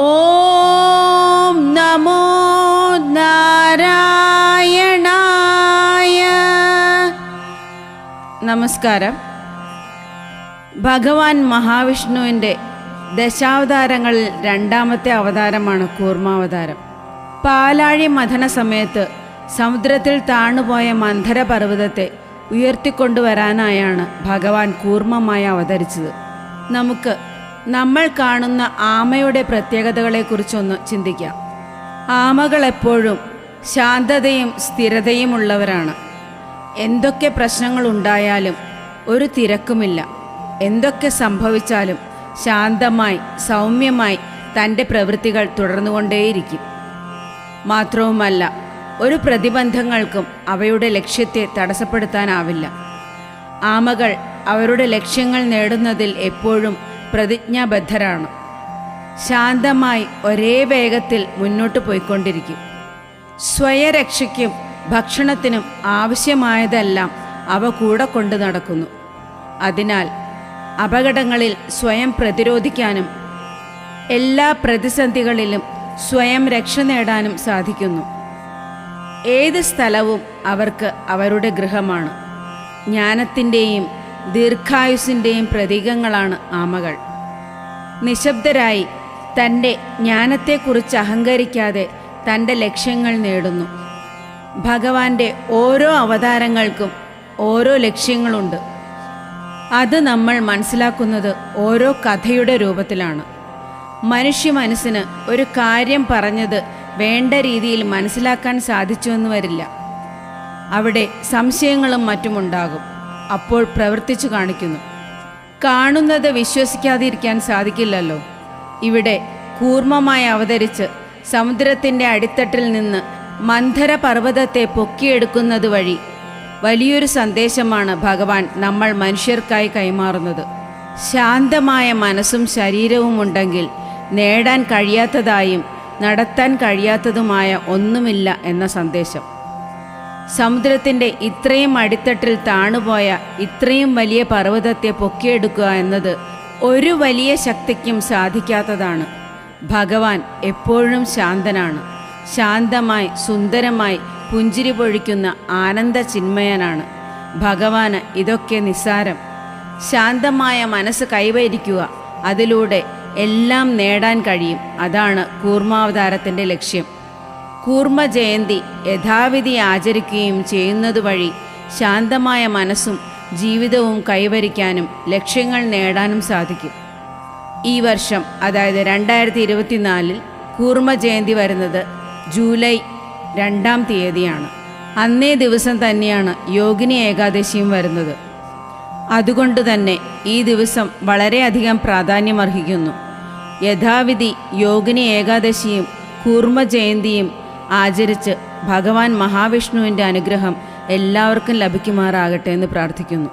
ഓം നമോ നാരായണായ. നമസ്കാരം. ഭഗവാൻ മഹാവിഷ്ണുവിന്റെ ദശാവതാരങ്ങളിൽ രണ്ടാമത്തെ അവതാരമാണ് കൂർമാവതാരം. പാലാഴി മഥന സമയത്ത് സമുദ്രത്തിൽ താണുപോയ മന്ധരപർവതത്തെ ഉയർത്തിക്കൊണ്ടുവരാനായാണ് ഭഗവാൻ കൂർമ്മമായി അവതരിച്ചത്. നമുക്ക് നമ്മൾ കാണുന്ന ആമയുടെ പ്രത്യേകതകളെക്കുറിച്ചൊന്ന് ചിന്തിക്കാം. ആമകൾ എപ്പോഴും ശാന്തതയും സ്ഥിരതയും ഉള്ളവരാണ് എന്തൊക്കെ പ്രശ്നങ്ങൾ ഉണ്ടായാലും ഒരു തിരക്കുമില്ല. എന്തൊക്കെ സംഭവിച്ചാലും ശാന്തമായി സൗമ്യമായി തന്റെ പ്രവൃത്തികൾ തുടർന്നുകൊണ്ടേയിരിക്കും. മാത്രവുമല്ല ഒരു പ്രതിബന്ധങ്ങൾക്കും അവയുടെ ലക്ഷ്യത്തെ തടസ്സപ്പെടുത്താനാവില്ല. ആമകൾ അവരുടെ ലക്ഷ്യങ്ങൾ നേടുന്നതിൽ എപ്പോഴും പ്രതിജ്ഞാബദ്ധരാണ്. ശാന്തമായി ഒരേ വേഗത്തിൽ മുന്നോട്ട് പോയിക്കൊണ്ടിരിക്കും. സ്വയരക്ഷയ്ക്കും ഭക്ഷണത്തിനും ആവശ്യമായതെല്ലാം അവ കൂടെ കൊണ്ട് നടക്കുന്നു. അതിനാൽ അപകടങ്ങളിൽ സ്വയം പ്രതിരോധിക്കാനും എല്ലാ പ്രതിസന്ധികളിലും സ്വയം രക്ഷ നേടാനും സാധിക്കുന്നു. ഏത് സ്ഥലവും അവർക്ക് അവരുടെ ഗൃഹമാണ്. ജ്ഞാനത്തിന്റെയും ദീർഘായുസിന്റെയും പ്രതീകങ്ങളാണ് ആമകൾ നിശബ്ദരായി തന്റെ ജ്ഞാനത്തെക്കുറിച്ച് അഹങ്കരിക്കാതെ തന്റെ ലക്ഷ്യങ്ങൾ നേടുന്നു. ഭഗവാന്റെ ഓരോ അവതാരങ്ങൾക്കും ഓരോ ലക്ഷ്യങ്ങളുണ്ട്. അത് നമ്മൾ മനസ്സിലാക്കുന്നത് ഓരോ കഥയുടെ രൂപത്തിലാണ്. മനുഷ്യ മനസ്സിന് ഒരു കാര്യം പറഞ്ഞത് വേണ്ട രീതിയിൽ മനസ്സിലാക്കാൻ സാധിച്ചു എന്ന് വരില്ല. അവിടെ സംശയങ്ങളും മറ്റുമുണ്ടാകും. അപ്പോൾ പ്രവർത്തിച്ചു കാണിക്കുന്നു. കാണുന്നത് വിശ്വസിക്കാതിരിക്കാൻ സാധിക്കില്ലല്ലോ. ഇവിടെ കൂർമ്മമായി അവതരിച്ച് സമുദ്രത്തിന്റെ അടിത്തട്ടിൽ നിന്ന് മന്ധര പർവതത്തെ പൊക്കിയെടുക്കുന്നത് വഴി വലിയൊരു സന്ദേശമാണ് ഭഗവാൻ നമ്മൾ മനുഷ്യർക്കായി കൈമാറുന്നത്. ശാന്തമായ മനസ്സും ശരീരവും ഉണ്ടെങ്കിൽ നേടാൻ കഴിയാത്തതായും നടത്താൻ കഴിയാത്തതുമായ ഒന്നുമില്ല എന്ന സന്ദേശം. സമുദ്രത്തിന്റെ ഇത്രയും അടിത്തട്ടിൽ താണുപോയ ഇത്രയും വലിയ പർവതത്തെ പൊക്കിയെടുക്കുക എന്നത് ഒരു വലിയ ശക്തിക്കും സാധിക്കാത്തതാണ്. ഭഗവാൻ എപ്പോഴും ശാന്തനാണ്. ശാന്തമായി സുന്ദരമായി പുഞ്ചിരി പൊഴിക്കുന്ന ആനന്ദ ചിന്മയനാണ്. ഭഗവാന് ഇതൊക്കെ നിസ്സാരം. ശാന്തമായ മനസ്സ് കൈവരിക്കുക അതിലൂടെ എല്ലാം നേടാൻ കഴിയും. അതാണ് കൂർമാവതാരത്തിന്റെ ലക്ഷ്യം. കൂർമ്മ ജയന്തി യഥാവിധി ആചരിക്കുകയും ചെയ്യുന്നതുവഴി ശാന്തമായ മനസ്സും ജീവിതവും കൈവരിക്കാനും ലക്ഷ്യങ്ങൾ നേടാനും സാധിക്കും. ഈ വർഷം അതായത് രണ്ടായിരത്തി ഇരുപത്തിനാലിൽ കൂർമ്മ ജയന്തി വരുന്നത് ജൂലൈ രണ്ടാം തീയതിയാണ്. അന്നേ ദിവസം തന്നെയാണ് യോഗിനി ഏകാദശിയും വരുന്നത്. അതുകൊണ്ട് തന്നെ ഈ ദിവസം വളരെയധികം പ്രാധാന്യമർഹിക്കുന്നു. യഥാവിധി യോഗിനി ഏകാദശിയും കൂർമ്മ ജയന്തിയും ആചരിച്ച് ഭഗവാൻ മഹാവിഷ്ണുവിന്റെ അനുഗ്രഹം എല്ലാവർക്കും ലഭിക്കുമാറാകട്ടെ എന്ന് പ്രാർത്ഥിക്കുന്നു.